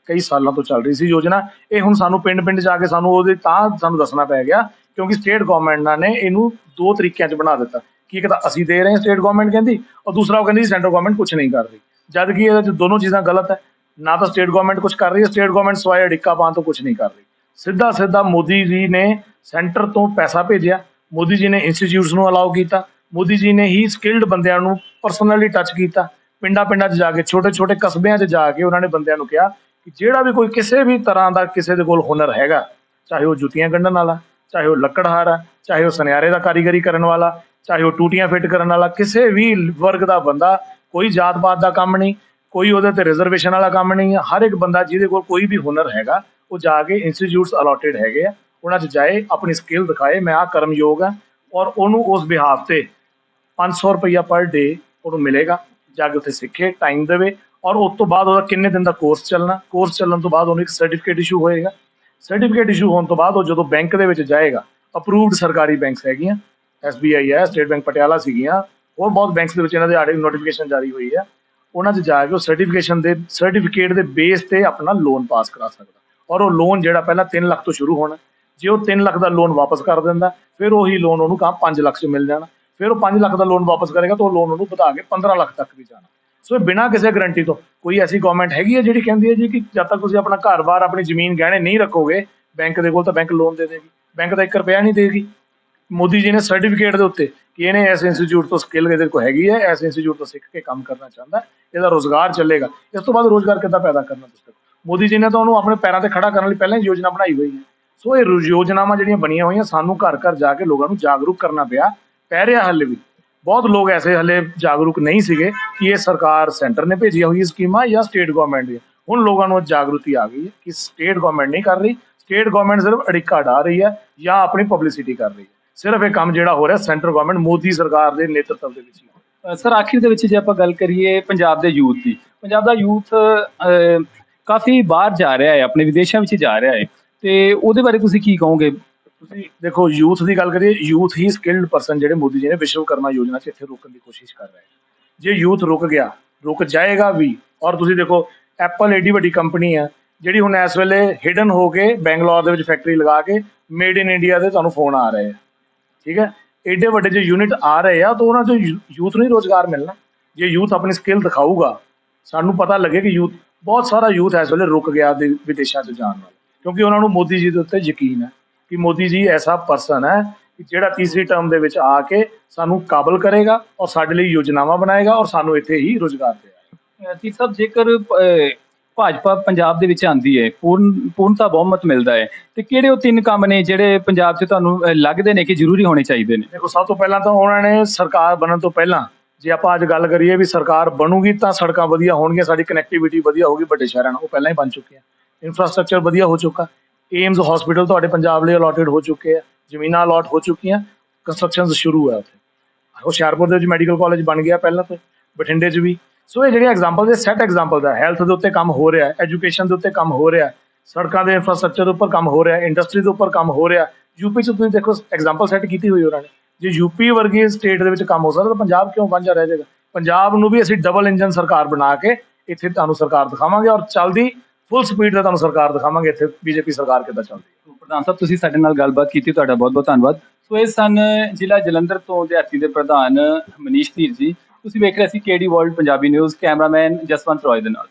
ਕਈ ਸਾਲਾਂ ਤੋਂ ਚੱਲ ਰਹੀ ਸੀ ਯੋਜਨਾ। ਇਹ ਹੁਣ ਸਾਨੂੰ ਪਿੰਡ-ਪਿੰਡ ਜਾ ਕੇ ਸਾਨੂੰ ਉਹਦੇ ਤਾਂ ਸਾਨੂੰ ਦੱਸਣਾ ਪੈ ਗਿਆ ਕਿਉਂਕਿ ਸਟੇਟ ਗਵਰਨਮੈਂਟ ਨੇ ਇਹਨੂੰ ਦੋ ਤਰੀਕਿਆਂ 'ਚ ਬਣਾ ਦਿੱਤਾ। ਕਿ ਇੱਕ ਤਾਂ ਅਸੀਂ ਦੇ ਰਹੇ ਹਾਂ ਸਟੇਟ ਗਵਰਨਮੈਂਟ ਕਹਿੰਦੀ ਔਰ ਦੂਸਰਾ ਉਹ ਕਹਿੰਦੀ ਸੈਂਟਰ ਗਵਰਨਮੈਂਟ ਕੁਝ ਨਹੀਂ ਕਰ ਰਹੀ। ਜਦ ਕਿ ਇਹਦੇ 'ਚ ਦੋਨੋਂ ਚੀਜ਼ਾਂ ਗਲਤ ਹੈ। ਨਾ ਤਾਂ ਸਟੇਟ ਗਵਰਨਮੈਂਟ ਕੁਝ ਕਰ ਰਹੀ ਹੈ ਸਟੇਟ ਗਵਰਨਮੈਂਟ ਸਵਾਏ ਅੜਿੱਕਾ ਪਾਉਣ ਤੋਂ ਕੁਝ ਨਹੀਂ ਕਰ ਰਹੀ। ਸਿੱਧਾ ਸਿੱਧਾ ਮੋਦੀ ਜੀ ਨੇ ਸੈਂਟਰ ਤੋਂ ਪੈਸਾ ਭੇਜਿਆ। ਮੋਦੀ ਜੀ ਨੇ ਇੰਸਟੀਚਿਊਟਸ ਨੂੰ ਅਲਾਉ ਕੀਤਾ। ਮੋਦੀ ਜੀ ਨੇ ਹੀ ਸਕਿਲਡ ਬੰਦਿਆਂ ਨੂੰ ਪਰਸਨਲੀ ਟੱਚ ਕੀਤਾ। ਪਿੰਡਾਂ ਪਿੰਡਾਂ 'ਚ ਜਾ ਕੇ, ਛੋਟੇ ਛੋਟੇ ਕਸਬਿਆਂ 'ਚ ਜਾ ਕੇ ਉਹਨਾਂ ਨੇ ਬੰਦਿਆਂ ਨੂੰ ਕਿਹਾ ਕਿ ਜਿਹੜਾ ਵੀ ਕੋਈ ਕਿਸੇ ਵੀ ਤਰ੍ਹਾਂ ਦਾ ਕਿਸੇ ਦੇ ਕੋਲ ਹੁਨਰ ਹੈਗਾ, ਚਾਹੇ ਉਹ ਜੁੱਤੀਆਂ ਗੰਢਣ ਵਾਲਾ, ਚਾਹੇ ਉਹ ਲੱਕੜਹਾਰ ਆ ਚਾਹੇ ਉਹ ਸੁਨਿਆਰੇ ਦਾ ਕਾਰੀਗਰੀ ਕਰਨ ਵਾਲਾ, ਚਾਹੇ ਉਹ ਟੂਟੀਆਂ ਫਿੱਟ ਕਰਨ ਵਾਲਾ, ਕਿਸੇ ਵੀ ਵਰਗ ਦਾ ਬੰਦਾ ਕੋਈ ਜਾਤ ਪਾਤ ਦਾ ਕੰਮ ਨਹੀਂ, ਕੋਈ ਉਹਦੇ ਤੇ ਰਿਜ਼ਰਵੇਸ਼ਨ ਵਾਲਾ ਕੰਮ ਨਹੀਂ ਹੈ। ਹਰ ਇੱਕ ਬੰਦਾ ਜਿਹਦੇ ਕੋਲ ਕੋਈ ਵੀ ਹੁਨਰ ਹੈਗਾ, ਉਹ ਜਾ ਕੇ ਇੰਸਟੀਚਿਊਟਸ ਅਲੋਟਡ ਹੈਗੇ ਆ। ਉਹਨਾਂ 'ਚ ਜਾਏ, ਆਪਣੀ ਸਕਿੱਲ ਦਿਖਾਏ, ਮੈਂ ਆਹ ਕਰਮਯੋਗ ਆ ਔਰ ਉਹਨੂੰ ਉਸ ਬਿਹਾਫ ਤੇ 500 ਰੁਪਈਆ ਪਰ ਡੇ ਉਹਨੂੰ ਮਿਲੇਗਾ। ਜਾ ਕੇ ਉੱਥੇ ਸਿੱਖੇ ਟਾਈਮ ਦੇਵੇ ਔਰ ਉਸ ਤੋਂ ਬਾਅਦ ਉਹਦਾ ਕਿੰਨੇ ਦਿਨ ਦਾ ਕੋਰਸ ਚੱਲਣਾ? ਕੋਰਸ ਚੱਲਣ ਤੋਂ ਬਾਅਦ ਉਹਨੂੰ ਇੱਕ ਸਰਟੀਫਿਕੇਟ ਇਸ਼ੂ ਹੋਏਗਾ। ਸਰਟੀਫਿਕੇਟ ਇਸ਼ੂ ਹੋਣ ਤੋਂ ਬਾਅਦ ਉਹ ਜਦੋਂ ਬੈਂਕ ਦੇ ਵਿੱਚ ਜਾਏਗਾ ਅਪਰੂਵਡ ਸਰਕਾਰੀ ਬੈਂਕਸ ਹੈਗੀਆਂ SBI ਹੈ ਸਟੇਟ ਬੈਂਕ ਪਟਿਆਲਾ ਸੀਗੀਆਂ ਹੋਰ ਬਹੁਤ ਬੈਂਕਸ ਦੇ ਵਿੱਚ ਇਹਨਾਂ ਦੇ ਆੜੇ ਨੋਟੀਫਿਕੇਸ਼ਨ ਜਾਰੀ ਹੋਈ ਹੈ। ਉਹਨਾਂ 'ਚ ਜਾ ਕੇ ਉਹ ਸਰਟੀਫਿਕੇਸ਼ਨ ਦੇ ਸਰਟੀਫਿਕੇਟ ਦੇ ਬੇਸ ਤੇ ਆਪਣਾ ਲੋਨ ਪਾਸ ਕਰਾ ਸਕਦਾ। ਔਰ ਉਹ ਲੋਨ ਜਿਹੜਾ ਪਹਿਲਾਂ 3 ਲੱਖ ਤੋਂ ਸ਼ੁਰੂ ਹੋਣਾ, ਜੇ ਉਹ 3 ਲੱਖ ਦਾ ਲੋਨ ਵਾਪਸ ਕਰ ਦਿੰਦਾ, ਫਿਰ ਉਹੀ ਲੋਨ ਉਹਨੂੰ ਕਹਾਂ 5 ਲੱਖ 'ਚ ਮਿਲ ਜਾਣਾ। ਫਿਰ ਉਹ 5 ਲੱਖ ਦਾ ਲੋਨ ਵਾਪਸ ਕਰੇਗਾ ਤਾਂ ਉਹ ਲੋਨ ਉਹਨੂੰ ਵਧਾ ਕੇ 15 ਲੱਖ ਤੱਕ ਵੀ ਜਾਣਾ। ਸੋ ਇਹ ਬਿਨਾਂ ਕਿਸੇ ਗਾਰੰਟੀ ਤੋਂ ਕੋਈ ਐਸੀ ਗਵਰਨਮੈਂਟ ਹੈਗੀ ਹੈ ਜਿਹੜੀ ਕਹਿੰਦੀ ਹੈ ਜੀ ਕਿ ਜਦ ਤੱਕ ਤੁਸੀਂ ਆਪਣਾ ਘਰ-ਬਾਰ ਆਪਣੀ ਜ਼ਮੀਨ ਗਹਿਣੇ ਨਹੀਂ ਰੱਖੋਗੇ ਬੈਂਕ ਦੇ ਕੋਲ ਤਾਂ ਬੈਂਕ ਲੋਨ ਦੇ ਦੇਗੀ। ਬੈਂਕ ਤਾਂ 1 ਰੁਪਿਆ ਨਹੀਂ ਦੇਗੀ। ਮੋਦੀ ਜੀ ਨੇ ਸਰਟੀਫਿਕੇਟ ਦੇ ਉੱਤੇ ਕਿ ਇਹਨੇ ਇਸ ਇੰਸਟੀਚਿਊਟ ਤੋਂ ਸਕਿੱਲ ਇਹਦੇ ਕੋਲ ਹੈਗੀ ਹੈ, ਇਸ ਇੰਸਟੀਚਿਊਟ ਤੋਂ ਸਿੱਖ ਕੇ ਕੰਮ ਕਰਨਾ ਚਾਹੁੰਦਾ ਇਹਦਾ ਰੋਜ਼ਗਾਰ ਚੱਲੇਗਾ। ਇਸ ਤੋਂ ਬਾਅਦ ਰੋਜ਼ਗਾਰ ਕਿੱਦਾਂ ਪੈਦਾ ਕਰਨਾ ਤੁਸੀਂ ਮੋਦੀ ਜੀ ਨੇ ਤਾਂ ਉਹਨੂੰ ਆਪਣੇ ਪੈਰਾਂ ਤੇ ਖੜਾ ਕਰਨ ਲਈ ਪਹਿਲਾਂ ਹੀ ਯੋਜਨਾ ਬਣਾਈ ਹੋਈ ਹੈ। ਸੋ ਇਹ ਯੋਜਨਾਵਾਂ ਜਿਹੜੀਆਂ ਬਣੀਆਂ ਹੋਈਆਂ, ਸਾਨੂੰ ਘਰ ਘਰ ਜਾ ਕੇ ਲੋਕਾਂ ਨੂੰ ਜਾਗਰੂਕ ਕਰਨਾ ਪਿਆ। ਪੈ ਰਿਹਾ ਹਾਲੇ ਵੀ। ਬਹੁਤ ਲੋਕ ਐਸੇ ਹਲੇ ਜਾਗਰੂਕ ਨਹੀਂ ਸੀਗੇ ਕਿ ਇਹ ਸਰਕਾਰ ਸੈਂਟਰ ਨੇ ਭੇਜੀਆਂ ਹੋਈਆਂ ਸਕੀਮਾਂ ਜਾਂ ਸਟੇਟ ਗਵਰਨਮੈਂਟ ਦੀਆਂ। ਹੁਣ ਲੋਕਾਂ ਨੂੰ ਜਾਗਰੂਕਤੀ ਆ ਗਈ ਹੈ ਕਿ ਸਟੇਟ ਗਵਰਨਮੈਂਟ ਨਹੀਂ ਕਰ ਰਹੀ ਸਟੇਟ ਗਵਰਨਮੈਂਟ ਸਿਰਫ ਅੜਿੱਕਾ ਡਾ ਰਹੀ ਹੈ ਜਾਂ ਆਪਣੀ ਪਬਲਿਸਿਟੀ ਕਰ ਰਹੀ ਹੈ। ਸਿਰਫ ਇਹ ਕੰਮ ਜਿਹੜਾ ਹੋ ਰਿਹਾ ਸੈਂਟਰ ਗਵਰਨਮੈਂਟ ਮੋਦੀ ਸਰਕਾਰ ਦੇ ਨੇਤਰਤਵ ਦੇ ਵਿੱਚ ਹੀ ਹੋ। ਸਰ ਆਖਿਰ ਦੇ ਵਿੱਚ ਜੇ ਆਪਾਂ ਗੱਲ ਕਰੀਏ ਪੰਜਾਬ ਦੇ ਯੂਥ ਦੀ ਪੰਜਾਬ ਦਾ ਯੂਥ ਕਾਫੀ ਬਾਹਰ ਜਾ ਰਿਹਾ ਹੈ ਆਪਣੇ ਵਿਦੇਸ਼ਾਂ ਵਿੱਚ ਜਾ ਰਿਹਾ ਹੈ। ਤੇ ਉਹਦੇ ਬਾਰੇ ਤੁਸੀਂ ਕੀ ਕਹੋਗੇ? ਤੁਸੀਂ ਦੇਖੋ ਯੂਥ ਦੀ ਗੱਲ ਕਰੀਏ ਯੂਥ ਹੀ ਸਕਿਲਡ ਪਰਸਨ ਜਿਹੜੇ ਮੋਦੀ ਜੀ ਨੇ ਵਿਸ਼ਵਕਰਮਾ ਯੋਜਨਾ 'ਚ ਇੱਥੇ ਰੋਕਣ ਦੀ ਕੋਸ਼ਿਸ਼ ਕਰ ਰਹੇ ਹੈ ਜੇ ਯੂਥ ਰੁਕ ਗਿਆ ਰੁਕ ਜਾਏਗਾ ਵੀ ਔਰ ਤੁਸੀਂ ਦੇਖੋ ਐਪਲ ਏਡੀ ਵੱਡੀ ਕੰਪਨੀ ਹੈ ਜਿਹੜੀ ਹੁਣ ਇਸ ਵੇਲੇ ਹਿਡਨ ਹੋ ਕੇ ਬੈਂਗਲੌਰ ਦੇ ਵਿੱਚ ਫੈਕਟਰੀ ਲਗਾ ਕੇ ਮੇਡ ਇਨ ਇੰਡੀਆ ਦੇ ਤੁਹਾਨੂੰ ਫੋਨ ਆ ਰਹੇ ਆ ਠੀਕ ਹੈ? ਐਡੇ ਵੱਡੇ ਜੇ ਯੂਨਿਟ ਆ ਰਹੇ ਆ, ਤਾਂ ਉਹਨਾਂ ਤੋਂ ਯੂਥ ਨੂੰ ਹੀ ਰੋਜ਼ਗਾਰ ਮਿਲਣਾ। ਜੇ ਯੂਥ ਆਪਣੀ ਸਕਿੱਲ ਦਿਖਾਊਗਾ, ਸਾਨੂੰ ਪਤਾ ਲੱਗੇ ਕਿ ਯੂਥ ਬਹੁਤ ਸਾਰਾ ਯੂਥ ਇਸ ਵੇਲੇ ਰੁਕ ਗਿਆ ਦੇ, ਵਿਦੇਸ਼ਾਂ 'ਚ ਜਾਣ ਨਾਲ। ਕਿਉਂਕਿ ਉਹਨਾਂ ਨੂੰ ਮੋਦੀ ਜੀ ਦੇ ਉੱਤੇ ਯਕੀਨ ਹੈ ਕਿ ਮੋਦੀ ਜੀ ਐਸਾ ਪਰਸਨ ਹੈ ਕਿ ਜਿਹੜਾ ਤੀਸਰੀ ਟਰਮ ਦੇ ਵਿੱਚ ਆ ਕੇ ਸਾਨੂੰ ਕਾਬਲ ਕਰੇਗਾ ਔਰ ਸਾਡੇ ਲਈ ਯੋਜਨਾਵਾਂ ਬਣਾਏਗਾ ਔਰ ਸਾਨੂੰ ਇੱਥੇ ਹੀ ਰੋਜ਼ਗਾਰ ਦੇਗਾ ਜੀ ਸਾਹਿਬ ਜੇਕਰ ਭਾਜਪਾ ਪੰਜਾਬ ਦੇ ਵਿੱਚ ਆਂਦੀ ਹੈ, ਪੂਰਨ, ਪੂਰਨਤਾ ਬਹੁਮਤ ਮਿਲਦਾ ਹੈ। ਤੇ ਕਿਹੜੇ ਉਹ ਤਿੰਨ ਕੰਮ ਨੇ ਜਿਹੜੇ ਪੰਜਾਬ 'ਚ ਤੁਹਾਨੂੰ ਲੱਗਦੇ ਨੇ ਕਿ ਜ਼ਰੂਰੀ ਹੋਣੇ ਚਾਹੀਦੇ ਨੇ? ਦੇਖੋ, ਸਭ ਤੋਂ ਪਹਿਲਾਂ ਤਾਂ ਉਹਨਾਂ ਨੇ ਸਰਕਾਰ ਬਣਨ ਤੋਂ ਪਹਿਲਾਂ, ਜੇ ਆਪਾਂ ਅੱਜ ਗੱਲ ਕਰੀਏ ਵੀ ਸਰਕਾਰ ਬਣੂਗੀ ਤਾਂ ਸੜਕਾਂ ਵਧੀਆ ਹੋਣਗੀਆਂ, ਸਾਡੀ ਕਨੈਕਟੀਵਿਟੀ ਵਧੀਆ ਹੋਊਗੀ, ਵੱਡੇ ਸ਼ਹਿਰਾਂ ਨਾਲ, ਉਹ ਪਹਿਲਾਂ ਹੀ ਬਣ ਚੁੱਕੇ ਆ। ਇਨਫਰਾਸਟ੍ਰਕਚਰ ਵਧੀਆ ਹੋ ਚੁੱਕਾ। ਏਮਜ਼ ਹਸਪੀਟਲ ਤੁਹਾਡੇ ਪੰਜਾਬ ਲਈ ਅਲੋਟਡ ਹੋ ਚੁੱਕੇ ਆ, ਜ਼ਮੀਨਾਂ ਅਲਾਟ ਹੋ ਚੁੱਕੀਆਂ ਕੰਸਟਰਕਸ਼ਨ ਸ਼ੁਰੂ ਹੈ ਉੱਥੇ। ਹੁਸ਼ਿਆਰਪੁਰ ਦੇ ਵਿੱਚ ਮੈਡੀਕਲ ਕਾਲਜ ਬਣ ਗਿਆ ਪਹਿਲਾਂ ਤੋਂ, ਬਠਿੰਡੇ 'ਚ ਵੀ। ਸੋ ਇਹ ਜਿਹੜੀਆਂ ਐਗਜ਼ਾਮਪਲ ਦੇ ਸੈਟ ਐਗਜ਼ਾਮਪਲ ਦਾ ਹੈਲਥ ਦੇ ਉੱਤੇ ਕੰਮ ਹੋ ਰਿਹਾ ਐਜੂਕੇਸ਼ਨ ਦੇ ਉੱਤੇ ਕੰਮ ਹੋ ਰਿਹਾ ਸੜਕਾਂ ਦੇ ਇਨਫਰਾਸਟ੍ਰਕਚਰ ਦੇ ਉੱਪਰ ਕੰਮ ਹੋ ਰਿਹਾ ਇੰਡਸਟਰੀ ਦੇ ਉੱਪਰ ਕੰਮ ਹੋ ਰਿਹਾ ਯੂਪੀ 'ਚ ਤੁਸੀਂ ਦੇਖੋ ਐਗਜ਼ਾਮਪਲ ਸੈੱਟ ਕੀਤੀ ਹੋਈ ਉਹਨਾਂ ਨੇ। ਜੇ ਯੂਪੀ ਵਰਗੀ ਸਟੇਟ ਦੇ ਵਿੱਚ ਕੰਮ ਹੋ ਸਕਦਾ ਤਾਂ ਪੰਜਾਬ ਕਿਉਂ ਵਾਂਝਾ ਰਹਿ ਜਾਏਗਾ? ਪੰਜਾਬ ਨੂੰ ਵੀ ਅਸੀਂ ਡਬਲ ਇੰਜਨ ਸਰਕਾਰ ਬਣਾ ਕੇ ਇੱਥੇ ਤੁਹਾਨੂੰ ਸਰਕਾਰ ਦਿਖਾਵਾਂਗੇ ਔਰ ਚੱਲਦੀ ਫੁੱਲ ਸਪੀਡ ਦਾ ਤੁਹਾਨੂੰ ਸਰਕਾਰ ਦਿਖਾਵਾਂਗੇ ਇੱਥੇ ਬੀਜੇਪੀ ਸਰਕਾਰ ਕਿੱਦਾਂ ਚੱਲਦੀ ਹੈ। ਪ੍ਰਧਾਨ ਸਾਹਿਬ, ਤੁਸੀਂ ਸਾਡੇ ਨਾਲ ਗੱਲਬਾਤ ਕੀਤੀ, ਤੁਹਾਡਾ ਬਹੁਤ ਬਹੁਤ ਧੰਨਵਾਦ। ਸੋ ਇਹ ਸਨ ਜ਼ਿਲ੍ਹਾ ਜਲੰਧਰ ਤੋਂ ਦਿਹਾਤੀ ਦੇ ਪ੍ਰਧਾਨ ਮਨੀਸ਼ ਧੀਰ ਜੀ। ਤੁਸੀਂ ਵੇਖ ਰਹੇ ਸੀ KD world Punjabi news cameraman Jaswant Roy ਦੇ ਨਾਲ।